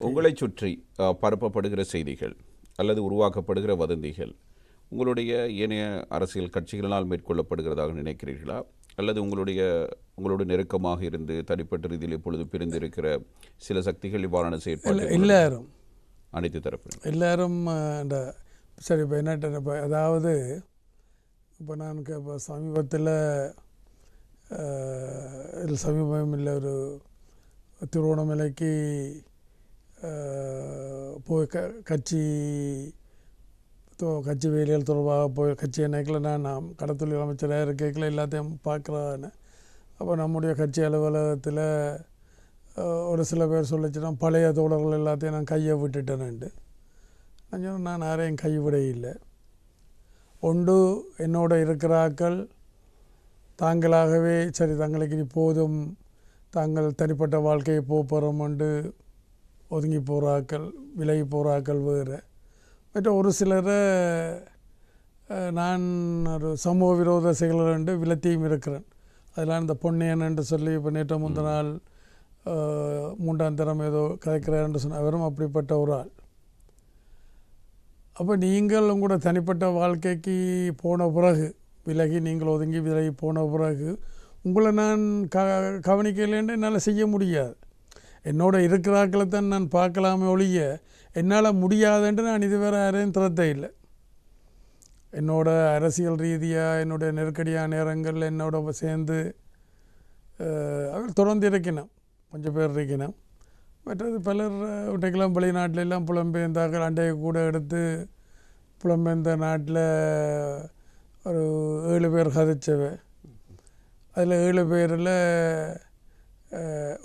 உங்களை சுற்றி பரப்பப்படுகிற செய்திகள் அல்லது உருவாக்கப்படுகிற வதந்திகள் உங்களுடைய ஏனைய அரசியல் கட்சிகளினால் மேற்கொள்ளப்படுகிறதாக நினைக்கிறீர்களா? அல்லது உங்களுடைய உங்களோட நெருக்கமாக இருந்து தனிப்பட்ட ரீதியில் இப்பொழுது பிரிந்திருக்கிற சில சக்திகள் இவ்வாறான செயற்பாடு எல்லாரும். அனைத்து தரப்பிலும் எல்லாரும் இந்த சரி இப்போ என்ன இப்போ அதாவது இப்போ நான் இப்போ சமீபத்தில் சமீபம் இல்லை ஒரு திருவோணமலைக்கு போய் க கட்சி தோ- கட்சி வேலைகள் தொடர்பாக போய் கட்சி என்னைக்கில் நான் நாம் கடத்தொழில் அமைச்சராக இருக்கைக்கில் எல்லாத்தையும் பார்க்குறான்னு அப்போ நம்முடைய கட்சி அலுவலகத்தில் ஒரு சில பேர் சொல்லிச்சுன்னா பழைய தோழர்கள் எல்லாத்தையும் நான் கையை விட்டுட்டேன்ட்டு நான். சொன்னேன், நான் யாரையும் கைவிட இல்லை ஒன்று என்னோட இருக்கிறாக்கள் தாங்களாகவே சரி தங்களுக்கு இனி போதும் தாங்கள் தனிப்பட்ட வாழ்க்கையை போகிறோம் என்று ஒதுங்கி போகிறாக்கள் விலகி போகிறாக்கள் வேறு. மற்ற ஒரு சிலரை நான் ஒரு சமூக விரோத செயல்கள் விலத்தியும் இருக்கிறேன். அதெல்லாம் இந்த பொன்னியன் என்று சொல்லி இப்போ நேற்று முந்த நாள் மூன்றாம் தரம் ஏதோ கதைக்கிறார் சொன்ன அவரும் அப்படிப்பட்ட ஒரு ஆள். அப்போ நீங்கள் உங்களோட தனிப்பட்ட வாழ்க்கைக்கு போன பிறகு விலகி நீங்கள் ஒதுங்கி விலகி போன பிறகு உங்களை நான் க கவனிக்கலைன்னு என்னால் செய்ய முடியாது. என்னோட இருக்கிறாக்களை தான் நான் பார்க்கலாமே ஒழிய என்னால் முடியாதுன்ட்டு நான் இதுவரை யாரையும் திறத்த இல்லை. என்னோட அரசியல் ரீதியாக என்னுடைய நெருக்கடியான நேரங்கள் என்னோட சேர்ந்து அவர் தொடர்ந்து இருக்கணும் கொஞ்சம் பேர் இருக்கணும் மற்றது பலர் இன்றைக்கெல்லாம் வெளிநாட்டில எல்லாம் புலம்பெயர்ந்தார்கள். அண்டையை கூட எடுத்து புலம்பெயர்ந்த நாட்டில் ஒரு ஏழு பேர் கதைச்சவ அதில் ஏழு பேரில்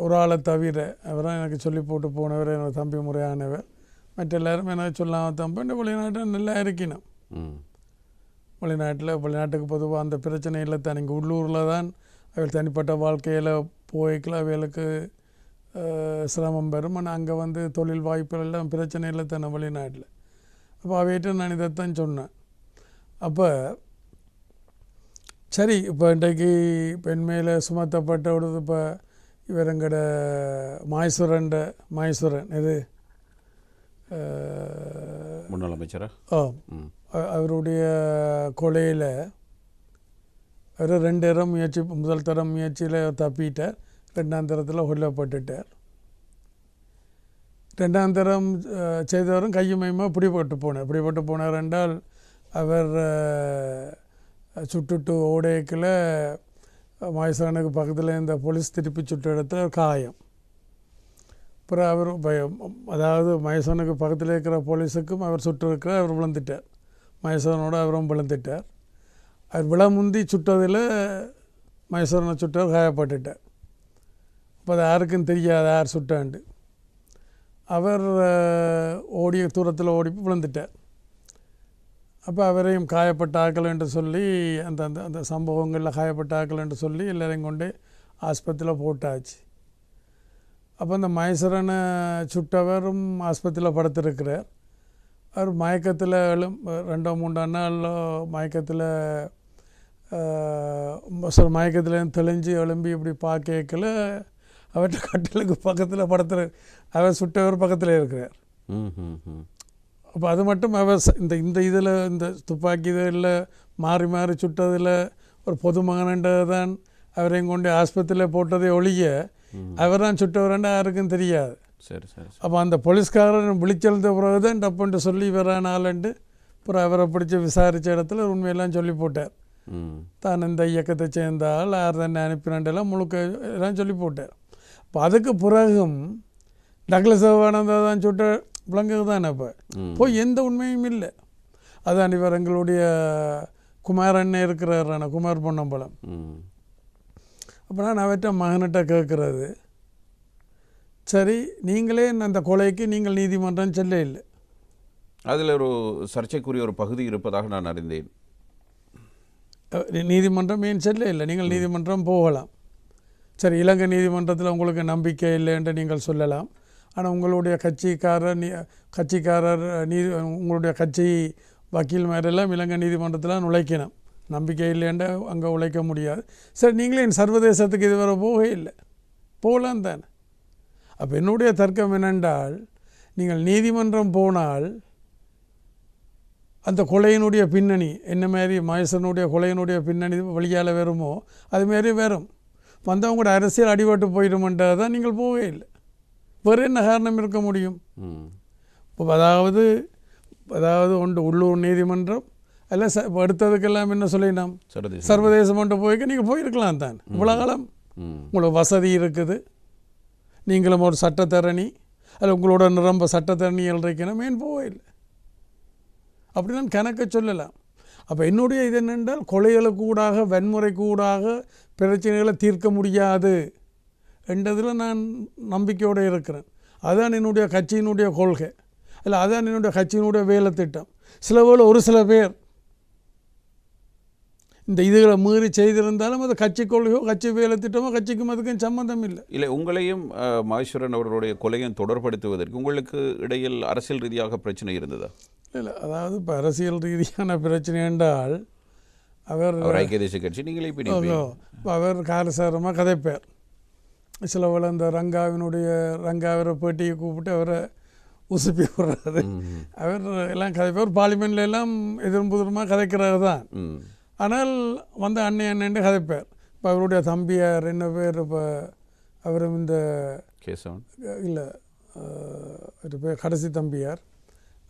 ஒரு ஆளை தவிர அவராக எனக்கு சொல்லி போட்டு போனவர் என்னோட தம்பி முறையானவர். மற்ற எல்லாரும் எனக்கு சொல்லாம தம்பி இந்த வெளிநாட்டில் நல்லா இருக்கணும். வெளிநாட்டில் வெளிநாட்டுக்கு பொதுவாக அந்த பிரச்சனை இல்லை தான். இங்கே உள்ளூரில் தான் அவள் தனிப்பட்ட வாழ்க்கையில் போய்க்கல அவளுக்கு சிரமம் வரும் ஆனால் அங்கே வந்து தொழில் வாய்ப்புகள் எல்லாம் பிரச்சனை இல்லை தானே வெளிநாட்டில். அப்போ அவையிட்ட நான் இதைத்தான் சொன்னேன். அப்போ சரி இப்போ இன்றைக்கு பெண் மேலே சுமத்தப்பட்ட விடுது இப்போ எங்கட மாயசுரன்ட மாயசுரன் இது முன்னாள் அமைச்சரா? ஆ. அவருடைய கொலையில் அவர் ரெண்டு தரம் முயற்சி முதல் தரம் முயற்சியில் தப்பிட்டார். ரெண்டாம் தரத்தில் கொல்லப்பட்டுட்டார். ரெண்டாம் தரம் செய்தவரும் கையுமையுமாக பிடிபட்டு போனார். பிடிபட்டு போனார் என்றால் அவர் சுட்டுட்டு ஓடைக்கில் மாயசானுக்கு பக்கத்தில் இந்த போலீஸ் திருப்பி சுட்ட இடத்துல காயம் அப்புறம் அவர் பயம் அதாவது மயசனுக்கு பக்கத்தில் இருக்கிற போலீஸுக்கும் அவர் சுட்டு இருக்கிற அவர் விழுந்துட்டார் மயசனோட அவரும் விழுந்துட்டார் அவர் விழமுந்தி சுட்டதில் மயசனை சுட்டவர் காயப்பட்டுட்டார் அப்போ அது யாருக்கும் தெரியாது யார் சுட்டாண்டு அவர் ஓடிய தூரத்தில் ஓடி போய் விழுந்துட்டார் அப்போ அவரையும் காயப்பட்டாக்கள் என்று சொல்லி அந்த அந்த அந்த சம்பவங்களில் காயப்பட்டாக்கள் என்று சொல்லி எல்லாரையும் கொண்டு ஆஸ்பத்திரியில் போட்டாச்சு. அப்போ அந்த மயசரனை சுட்டவரும் ஆஸ்பத்திரியில் படுத்திருக்கிறார். அவர் மயக்கத்தில் எழும் ரெண்டோ மூன்றோ நாள் மயக்கத்தில் மயக்கத்தில் தெளிஞ்சு எழும்பி இப்படி பார்க்கல அவர்கிட்ட கட்டிலுக்கு பக்கத்தில் படத்தில் அவர் சுட்டவர் பக்கத்தில் இருக்கிறார். ம் ம் ம் அப்போ அது மட்டும் அவ இந்த இந்த இதில் இந்த துப்பாக்கி இதில் மாறி மாறி சுட்டதில் ஒரு பொதுமகனன்றது தான் அவரையும் கொண்டு ஆஸ்பத்திரியில் போட்டதை ஒழிய அவர் தான் சுட்டவரன்னு யாருக்கும் தெரியாது. சரி சரி அப்போ அந்த போலீஸ்காரன் விழிச்செழுந்த பிறகு தான் டப்புன்ட்டு சொல்லி வரான் ஆளுண்டு அப்புறம் அவரை பிடிச்சி விசாரித்த இடத்துல உண்மையெல்லாம் சொல்லி போட்டார். தான் இந்த இயக்கத்தை சேர்ந்தால் யார் தன்னை அனுப்பினாண்டெல்லாம் முழுக்க எல்லாம் சொல்லி போட்டார். அப்போ அதுக்கு பிறகும் டக்ளஸ் சிவானந்தா தான் சுட்ட விளங்குது தானே இப்போ போய் எந்த உண்மையும் இல்லை. அதான் இவர் எங்களுடைய குமாரண்ணே இருக்கிறாரான குமார் பொன்னம்பலம். அப்போ நான் அவற்ற மகன்கிட்ட கேட்குறது சரி நீங்களே அந்த கொலைக்கு நீங்கள் நீதிமன்றம் செல்ல இல்லை. அதில் ஒரு சர்ச்சைக்குரிய ஒரு பகுதி இருப்பதாக நான் அறிந்தேன். நீதிமன்றம் ஏன் செல்ல இல்லை? நீங்கள் நீதிமன்றம் போகலாம். சரி இலங்கை நீதிமன்றத்தில் உங்களுக்கு நம்பிக்கை இல்லை என்று நீங்கள் சொல்லலாம். ஆனால் உங்களுடைய கட்சிக்காரர் நீ கட்சிக்காரர் நீதி உங்களுடைய கட்சி வக்கீல் மாதிரிலாம் இலங்கை நீதிமன்றத்தில் நுழைக்கணும். நம்பிக்கை இல்லைன்ற அங்கே உழைக்க முடியாது. சரி நீங்களே என் சர்வதேசத்துக்கு இதுவரை போகவே இல்லை. போகலாம் தானே. அப்போ என்னுடைய தர்க்கம் என்னென்றால் நீங்கள் நீதிமன்றம் போனால் அந்த கொலையினுடைய பின்னணி என்ன மாதிரி மகேசனுடைய கொலையினுடைய பின்னணி வழியால் வருமோ அது மாரி வரும். வந்தவங்களோட அரசியல் அடிபட்டு போயிடுமென்றால் தான் நீங்கள் போகவே இல்லை. வேறு என்ன காரணம் இருக்க முடியும்? இப்போ அதாவது அதாவது ஒன்று உள்ளூர் நீதிமன்றம் அல்ல ச அடுத்ததுக்கெல்லாம் என்ன சொல்லினோம்? சர்வதேச மன்றம் போய்க்க நீங்கள் போயிருக்கலாம் தான். இவ்வளோ காலம் உங்களுக்கு வசதி இருக்குது. நீங்களும் ஒரு சட்டத்தரணி அல்ல உங்களோட நிரம்ப சட்டத்தரணி எழுதிக்கணும் ஏன் போகவில்லை அப்படி நான் கணக்க சொல்லலாம். அப்போ என்னுடைய இது என்னென்றால் கொலைகளுக்கு ஊடாக வன்முறைக்கு ஊடாக பிரச்சனைகளை தீர்க்க முடியாது. என்றதில் நான் நம்பிக்கையோடு இருக்கிறேன். அதுதான் என்னுடைய கட்சியினுடைய கொள்கை. இல்லை அதுதான் என்னுடைய கட்சியினுடைய வேலை திட்டம் சில வேளை ஒரு சில பேர் இந்த இதுகளை மீறி செய்திருந்தாலும் அது கட்சி கொள்கையோ கட்சி வேலை திட்டமோ கட்சிக்கும் அதுக்கும் சம்மந்தம் இல்லை. இல்லை உங்களையும் மகேஸ்வரன் அவர்களுடைய கொலையும் தொடர்படுத்துவதற்கு உங்களுக்கு இடையில் அரசியல் ரீதியாக பிரச்சனை இருந்ததா? இல்லை அதாவது இப்போ அரசியல் ரீதியான பிரச்சனை என்றால் அவர் ஐக்கிய தேசிய கட்சி நீங்களே இப்ப அவர் காரசாரமாக கதைப்பார். சில வேளை இந்த ரங்காவினுடைய ரங்காவரை பேட்டியை கூப்பிட்டு அவரை உசுப்பி விடுறாரு அவர் எல்லாம் கதைப்பார் பார்லிமெண்ட்ல எல்லாம் எதிரும் புதிரமாக கதைக்கிறாரு தான். ஆனால் வந்து அண்ணன் அண்ணன்ட்டு கதைப்பார். இப்போ அவருடைய தம்பியார் என்ன பேர் இப்போ அவரும் இந்த கேசவன். இல்லை ஒரு பேர் கடைசி தம்பியார்.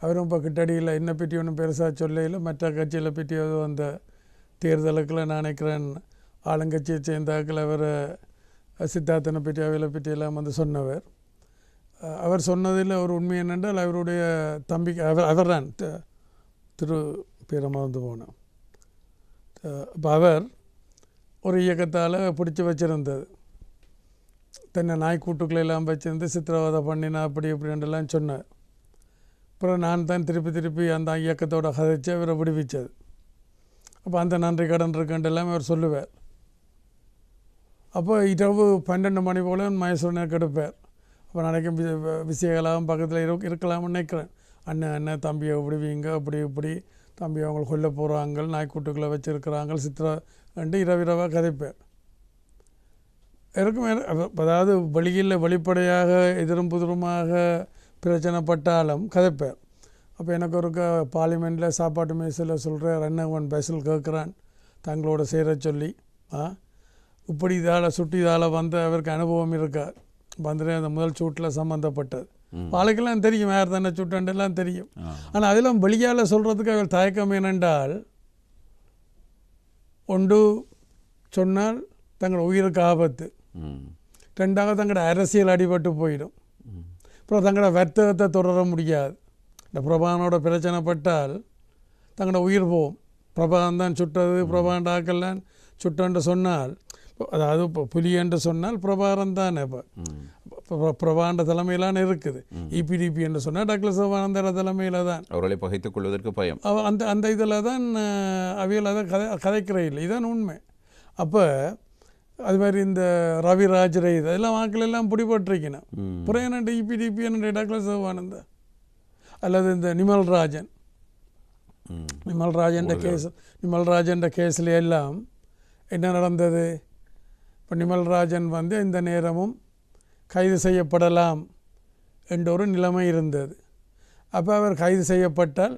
அவரும் இப்போ கிட்டடியில் என்ன பற்றி ஒன்றும் பெருசாக சொல்லையில் மற்ற கட்சியில் பற்றி ஏதோ அந்த தேர்தலுக்குள்ள நான் நினைக்கிறேன். ஆளுங்கட்சியை சேர்ந்தாக்கள் அவர் சித்தார்த்தனை பற்றி அவைகளை பற்றி எல்லாம் வந்து சொன்னவர். அவர் சொன்னதில் ஒரு உண்மை என்னென்றால் அவருடைய தம்பிக்கு அவர் அவர் தான் திரு பேரை போனார் போனேன் இப்போ அவர் ஒரு இயக்கத்தால் பிடிச்சி வச்சிருந்தது. தன்னை நாய்க்கூட்டுக்களை எல்லாம் வச்சுருந்து சித்திரவதை பண்ணினா அப்படி இப்படின்ட்டுலாம் சொன்னார். அப்புறம் நான் தான் திருப்பி திருப்பி அந்த இயக்கத்தோட கதைச்சு அவரை விடுவிச்சது. அப்போ அந்த நன்றி கடன் இருக்குன்ட்டு எல்லாமே அவர் சொல்லுவார். அப்போ இரவு பன்னெண்டு மணி போல் மகேஸ்வரனை கெடுப்பார் அப்போ நினைக்கும் விஷயங்களாகவும் பக்கத்தில் இரு இருக்கலாம்னு நினைக்கிறேன். அண்ணன் அண்ணன் தம்பியை விடுவீங்க அப்படி இப்படி. தம்பி அவங்களை கொல்ல போகிறாங்க நாய்க்கூட்டுக்களை வச்சுருக்கிறாங்க சித்திரா ரெண்டு இரவு இரவாக கதைப்பார் இருக்கும் அதாவது வெளியில் வெளிப்படையாக எதிரும் புதிருமாக பிரச்சனைப்பட்டாலும் கதைப்பேன். அப்போ எனக்கு ஒரு பார்லிமெண்ட்டில் சாப்பாட்டு மேசில் சொல்கிற ரன்னவன் பேசல் கேட்குறான் தங்களோட செய்கிற சொல்லி ஆ? இப்படி இதால் சுட்டி இதால் வந்து அவருக்கு அனுபவம் இருக்கா? வந்துட்டு அந்த முதல் சூட்டில் சம்மந்தப்பட்டது பாலைக்கெல்லாம் தெரியும் யார் தானே சுட்டண்டெல்லாம் தெரியும். ஆனால் அதெல்லாம் வெளியால் சொல்கிறதுக்கு அவர் தயக்கம் என்னென்றால் ஒன்று சொன்னால் தங்களோட உயிருக்கு ஆபத்து. ம். ரெண்டாவது தங்களோட அரசியல் அடிபட்டு போயிடும். அப்புறம் தங்களோட வர்த்தகத்தை தொடர முடியாது. இந்த பிரபானோட பிரச்சனைப்பட்டால் தங்களோட உயிர் போகும். பிரபாகன் தான் சுட்டது பிரபாண்டாக்கெல்லாம் சுட்டன்னு சொன்னால் இப்போ அதாவது இப்போ புலி என்று சொன்னால் பிரபாகரன் தானே. இப்போ பிரபாண்ட தலைமையிலான இருக்குது. இபிடிபி என்று சொன்னால் டாக்டர் சிவானந்தர தலைமையில் தான். அவர்களை பகைத்துக் கொள்வதற்கு பயம். அந்த அந்த இதில் தான் அவியல் அதை கதை கதைக்கிற இல்லை. இதான் உண்மை. அப்போ அது மாதிரி இந்த ரவி ராஜரை இதெல்லாம் வாக்கில் எல்லாம் பிடிபட்டிருக்கணும். ம். அப்புறம் என்ன டிபிடிபி என்ன டாக்டர் சிவானந்த அல்லது இந்த நிமல் ராஜன் ம் நிமல் ராஜன் கேஸ் நிமல் ராஜன் கேஸில் எல்லாம் என்ன நடந்தது? இப்போ நிமல் ராஜன் வந்து இந்த நேரமும் கைது செய்யப்படலாம் என்ற ஒரு நிலைமை இருந்தது. அப்போ அவர் கைது செய்யப்பட்டால்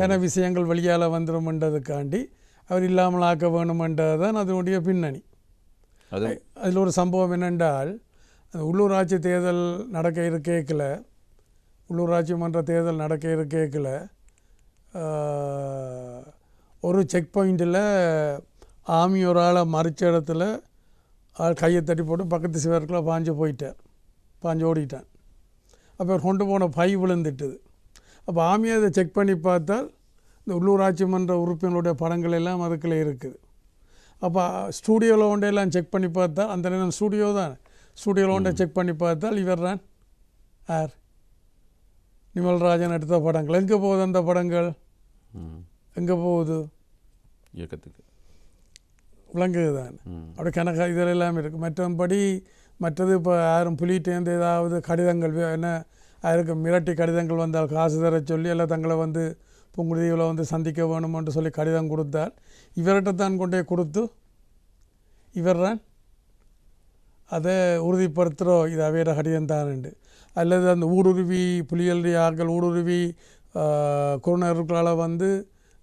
கன விஷயங்கள் வெளியால் வந்துருமென்றதுக்காண்டி அவர் இல்லாமல் ஆக்க வேணுமென்றது தான் அதனுடைய பின்னணி. அது அதில் ஒரு சம்பவம் என்னென்றால் அந்த உள்ளூராட்சி தேர்தல் நடக்க இருக்கேக்கில் உள்ளூராட்சி மன்ற தேர்தல் நடக்க இருக்கேக்கில் ஒரு செக் பாயிண்டில் ஆமி ஒரு ஆளை மறிச்ச இடத்துல ஆள் கையை தட்டி போட்டு பக்கத்து சிவருக்குள்ள பாஞ்சு போயிட்டார் பாஞ்சு ஓடிட்டான். அப்போ கொண்டு போன பை விழுந்துட்டுது. அப்போ ஆமி அதை செக் பண்ணி பார்த்தால் இந்த உள்ளூராட்சி மன்ற உறுப்பினருடைய படங்கள் எல்லாம் அதுக்குள்ளே இருக்குது. அப்போ ஸ்டூடியோவில் ஒன்றையெல்லாம் செக் பண்ணி பார்த்தா அந்த நேரம் ஸ்டூடியோ தான். ஸ்டூடியோவில் ஒன்றை செக் பண்ணி பார்த்தால் இவர் தான் யார்? நிமல்ராஜன் எடுத்த படங்கள். எங்கே போகுது அந்த படங்கள்? எங்கே போகுது? இயக்கத்துக்கு. விளங்குது தான் அப்படி கணக்கு இதில் எல்லாமே இருக்குது மற்றபடி மற்றது இப்போ யாரும் புலிகிட்டேருந்து ஏதாவது கடிதங்கள் வே- என்ன யாருக்கு மிரட்டி கடிதங்கள் வந்தால் காசு தர சொல்லி எல்லாம் தங்களை வந்து புங்குடுதீவில் வந்து சந்திக்க வேணுமென்று சொல்லி கடிதம் கொடுத்தால் இவர்கிட்ட தான் கொண்டே கொடுத்து இவர் தான் அதை உறுதிப்படுத்துகிறோம் இது அவையிட கடிதம் தானுண்டு. அல்லது அந்த ஊடுருவி புலியல் ஆட்கள் ஊடுருவி குருணர்களால் வந்து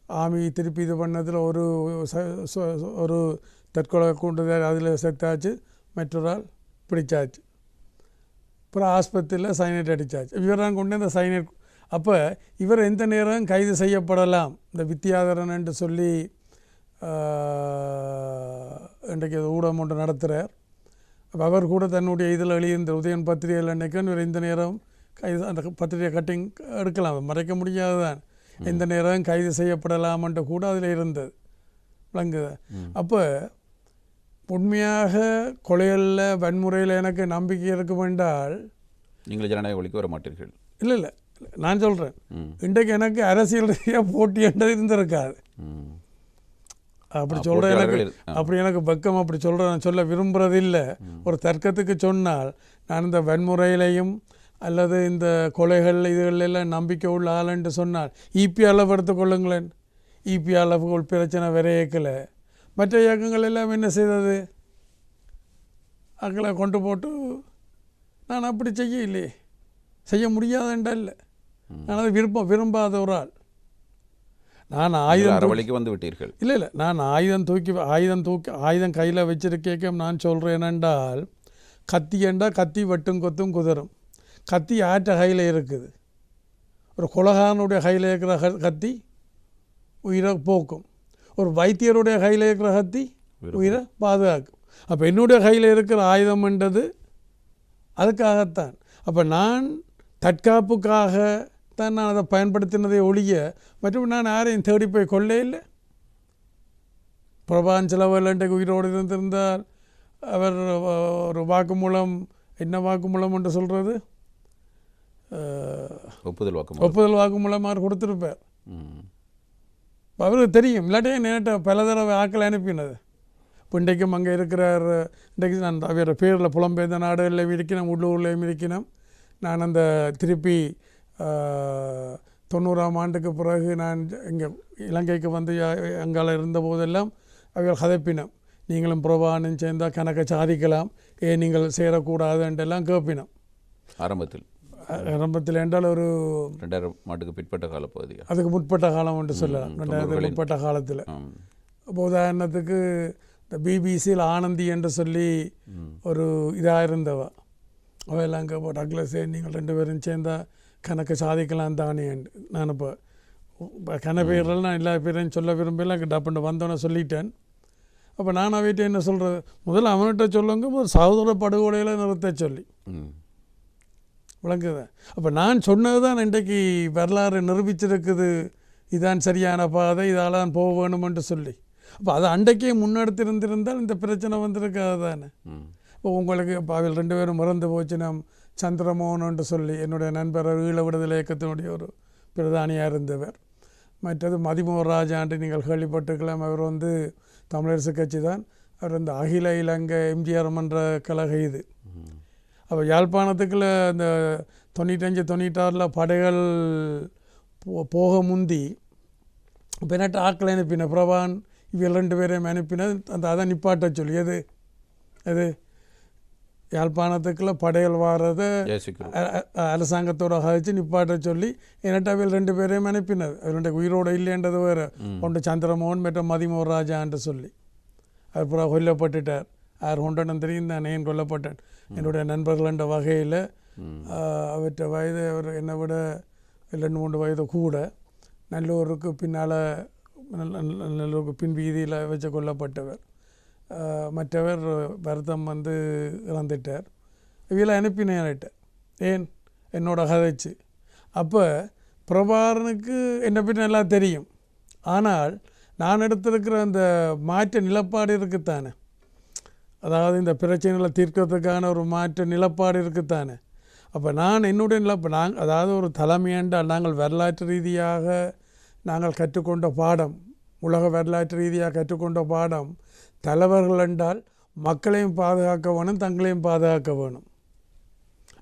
ஆமி திருப்பி இது பண்ணதில் ஒரு ச- ஒரு தற்கொலை கூண்டுதல் அதில் செத்தாச்சு மற்றொரு ஆள் பிடிச்சாச்சு. அப்புறம் ஆஸ்பத்திரியில் சைனைட் அடித்தாச்சு இவரெல்லாம் கொண்டு இந்த சைனைட். அப்போ இவர் எந்த நேரம் கைது செய்யப்படலாம்? இந்த வித்தியாதரன் என்று சொல்லி இன்றைக்கு ஊடகம் ஒன்று நடத்துகிறார் அப்போ அவர் கூட தன்னுடைய இதில் எழுதியிருந்த உதயன் பத்திரிகையில் நினைக்கிறேன் இவர் இந்த நேரம் கைது அந்த பத்திரிகை கட்டிங் எடுக்கலாம். மறைக்க முடியாதுதான். இந்த நேரம் கைது செய்யப்படலாம்ன்ட்டு கூட அதில் இருந்தது. விளங்குது? அப்போ உண்மையாக கொலைகளில் வன்முறையில் எனக்கு நம்பிக்கை இருக்கும் என்றால் நீங்கள் ஜனநாயக வழிக்கு வர மாட்டீர்கள். இல்லை இல்லை. நான் சொல்கிறேன் இன்றைக்கு எனக்கு அரசியல் ரீதியாக போட்டி என்றது இருந்திருக்காது. அப்படி சொல்கிற எனக்கு. அப்படி எனக்கு பக்கம் அப்படி சொல்கிறேன் நான் சொல்ல விரும்புறது இல்லை ஒரு தர்க்கத்துக்கு சொன்னால் நான் இந்த வன்முறையிலையும் அல்லது இந்த கொலைகள் இதுகள் எல்லாம் நம்பிக்கை உள்ள ஆளுன்ட்டு சொன்னால் இபி அளவு எடுத்துக்கொள்ளுங்களேன் இபி அளவுகள் பிரச்சனை விரையக்கல மற்ற இயக்கங்கள் எல்லாம் என்ன செய்தது? அக்களை கொண்டு போட்டு நான் அப்படி செய்ய இல்லையே செய்ய முடியாதுன்றா இல்லை நான் அதை விருப்பம் விரும்பாத ஒரு ஆள். நான் ஆயுதம் அறவழிக்கு வந்து விட்டீர்கள். இல்லை இல்லை. நான் ஆயுதம் தூக்கி ஆயுதம் தூக்கி ஆயுதம் கையில் வச்சிருக்கேக்க நான் சொல்கிறேன் என்றால் கத்தி என்றால் கத்தி வெட்டும் கொத்தும் குதிரும். கத்தி ஆற்ற கையில் இருக்குது. ஒரு குலகாரனுடைய கையில் இருக்கிற கத்தி உயிரை போக்கும். ஒரு வைத்தியருடைய கையில் இருக்கிற கத்தி உயிரை பாதுகாக்கும். அப்போ என்னுடைய கையில் இருக்கிற ஆயுதம்ன்றது அதுக்காகத்தான். அப்போ நான் தற்காப்புக்காக தான் நான் அதை பயன்படுத்தினதை ஒழிய மற்றும் நான் யாரையும் தேடி போய் கொள்ளே இல்லை. பிரபான் செலவல்லன்ட்டு உயிரோடு இருந்திருந்தால் அவர் ஒரு வாக்குமூலம் என்ன வாக்குமூலம் என்று சொல்கிறது ஒப்புதல் வாக்கு ஒப்புதல் வாக்குமூலமாக கொடுத்துருப்பார். ம். அவருக்கு தெரியும். இல்லாட்டியே நேற்று பல தடவை ஆக்கள் அனுப்பினது. இப்போ இன்றைக்கும் அங்கே இருக்கிறார் இன்றைக்கு நான் அவர் பேரில் புலம்பெயர்ந்த நாடுகளில் இருக்கணும் உள்ளூர்லேயும் இருக்கணும் நான் அந்த திருப்பி தொண்ணூறாம் ஆண்டுக்கு பிறகு நான் இங்கே இலங்கைக்கு வந்து அங்கால இருந்த போதெல்லாம் அவர்கள் கதைப்பினம். நீங்களும் பிரபானும் சேர்ந்தால் கணக்கை சாதிக்கலாம். ஏன் நீங்கள் சேரக்கூடாதுன்றெல்லாம் கேட்பினோம் ஆரம்பத்தில். ஆரம்பத்தில் என்றால் ஒரு ரெண்டாயிரம் ஆண்டுக்கு பிற்பட்ட காலப்பகுதியா அதுக்கு முற்பட்ட காலம் என்று சொல்லலாம். ரெண்டாயிரத்துக்கு. முற்பட்ட காலத்தில். இப்போ உதாரணத்துக்கு இந்த பிபிசியில் ஆனந்தி என்று சொல்லி ஒரு இதாக இருந்தவ. அவையெல்லாம் அங்கே இப்போ டக்ளஸே நீங்கள் ரெண்டு பேரும் சேர்ந்தா கணக்கு சாதிக்கலாம் தானே நான் இப்போ கன பேரில் நான் எல்லா பேரையும் சொல்ல விரும்பல அங்கே டப்புண்டு வந்தோன்னே சொல்லிட்டேன். அப்போ நான் அவைகிட்ட என்ன சொல்கிறது முதல்ல அவன்கிட்ட சொல்லுங்க ஒரு சகோதர படுகொலையில் நிறுத்த சொல்லி. விளங்குது அப்போ நான் சொன்னது தான் இன்றைக்கு வரலாறு நிரூபிச்சிருக்குது. இதான் சரியான பாதை இதால் தான் போக வேணுமென்று சொல்லி. அப்போ அதை அன்றைக்கே முன்னெடுத்திருந்திருந்தால் இந்த பிரச்சனை வந்திருக்காது தானே. இப்போ உங்களுக்கு இப்போ அவள் ரெண்டு பேரும் மறந்து போச்சு நாம் சந்திரமோகன்ட்டு சொல்லி என்னுடைய நண்பர் ஈழ விடுதலை இயக்கத்தினுடைய ஒரு பிரதானியாக இருந்தவர். மற்றது மதிமோகன் ராஜான்ட்டு நீங்கள் கேள்விப்பட்டிருக்கலாம் அவர் வந்து தமிழரசு கட்சி தான் அவர் வந்து அகில இலங்கை எம்ஜிஆர் மன்ற கழக இது. அப்போ யாழ்ப்பாணத்துக்குள்ள இந்த தொண்ணூற்றஞ்சு தொண்ணூற்றாறில் படைகள் போ- போக முந்தி பின்னாட்டு ஆக்களை அனுப்பின பிரபான் இவங்க ரெண்டு பேரையும் அனுப்பினது அந்த அதை நிப்பாட்ட சொல்லி எது? எது? யாழ்ப்பாணத்துக்குள்ள படைகள் வாரதை அரசாங்கத்தோட கழிச்சு நிப்பாட்ட சொல்லி என்னட்டு அவையில் ரெண்டு பேரையும் அனுப்பினது. அவருடைய உயிரோட இல்லைன்றது வேறு. ஒன்று சந்திரமோகன் மற்றும் மதிமோகன் ராஜான்ட்டு சொல்லி. அவர் புறா கொல்லப்பட்டுட்டார். யார் தெரியும் தான் ஏன் கொல்லப்பட்டேன். என்னுடைய நண்பர்கள் என்ற வகையில் அவற்ற வயது அவர் என்னை விட ரெண்டு மூன்று வயது கூட நல்லூருக்கு பின்னால் நல்லூருக்கு பின் வீதியில் வச்சு கொல்லப்பட்டவர். மற்றவர் பரதம் வந்து இறந்துட்டார். இவையில் அனுப்பினேன்ட்ட ஏன்? என்னோட கதைச்சு. அப்போ பிரபாரனுக்கு என்னை பற்றி நல்லா தெரியும். ஆனால் நான் எடுத்திருக்கிற அந்த மாற்ற நிலப்பாடு இருக்குத்தானே? அதாவது இந்த பிரச்சனைகளை தீர்க்கிறதுக்கான ஒரு மாற்ற நிலப்பாடு இருக்குத்தானே? அப்போ நான் என்னுடைய நிலப்ப நாங்கள் அதாவது ஒரு தலைமையாண்டால் நாங்கள் வரலாற்று ரீதியாக நாங்கள் கற்றுக்கொண்ட பாடம் உலக வரலாற்று ரீதியாக கற்றுக்கொண்ட பாடம் தலைவர்கள் என்றால் மக்களையும் பாதுகாக்க வேணும் தங்களையும் பாதுகாக்க வேணும்.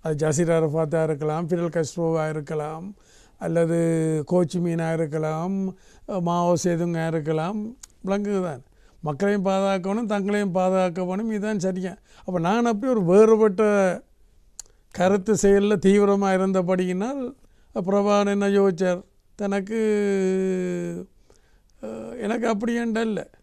அது ஜசீர் அரஃபாத்தாக இருக்கலாம் ஃபிடல் கஸ்ட்ரோவாக இருக்கலாம் அல்லது கோச்சி மீனாக இருக்கலாம் மாவோ சேதுங்காக இருக்கலாம் விளங்குதான் மக்களையும் பாதுகாக்கணும் தங்களையும் பாதுகாக்கணும். இதுதான் சரியா. அப்போ நான் அப்படி ஒரு வேறுபட்ட கருத்து செயலில் தீவிரமாக இருந்தபடியினால் பிரபாகரன் என்ன யோசிச்சார்? தனக்கு எனக்கு அப்படி இல்லை.